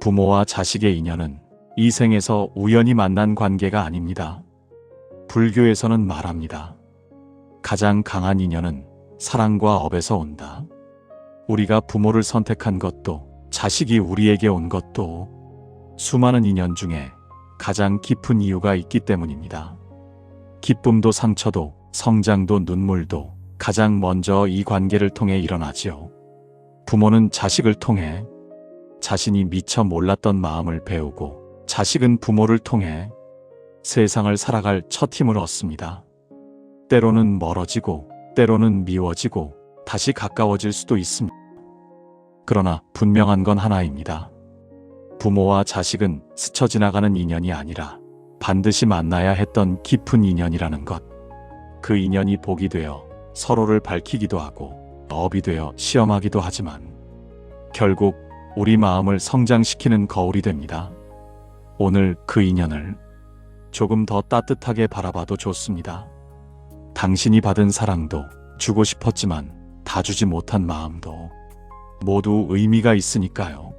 부모와 자식의 인연은 이 생에서 우연히 만난 관계가 아닙니다. 불교에서는 말합니다. 가장 강한 인연은 사랑과 업에서 온다. 우리가 부모를 선택한 것도 자식이 우리에게 온 것도 수많은 인연 중에 가장 깊은 이유가 있기 때문입니다. 기쁨도 상처도 성장도 눈물도 가장 먼저 이 관계를 통해 일어나지요. 부모는 자식을 통해 자신이 미처 몰랐던 마음을 배우고 자식은 부모를 통해 세상을 살아갈 첫 힘을 얻습니다. 때로는 멀어지고 때로는 미워지고 다시 가까워질 수도 있습니다. 그러나 분명한 건 하나입니다. 부모와 자식은 스쳐 지나가는 인연이 아니라 반드시 만나야 했던 깊은 인연이라는 것. 그 인연이 복이 되어 서로를 밝히기도 하고 업이 되어 시험하기도 하지만 결국 우리 마음을 성장시키는 거울이 됩니다. 오늘 그 인연을 조금 더 따뜻하게 바라봐도 좋습니다. 당신이 받은 사랑도 주고 싶었지만 다 주지 못한 마음도 모두 의미가 있으니까요.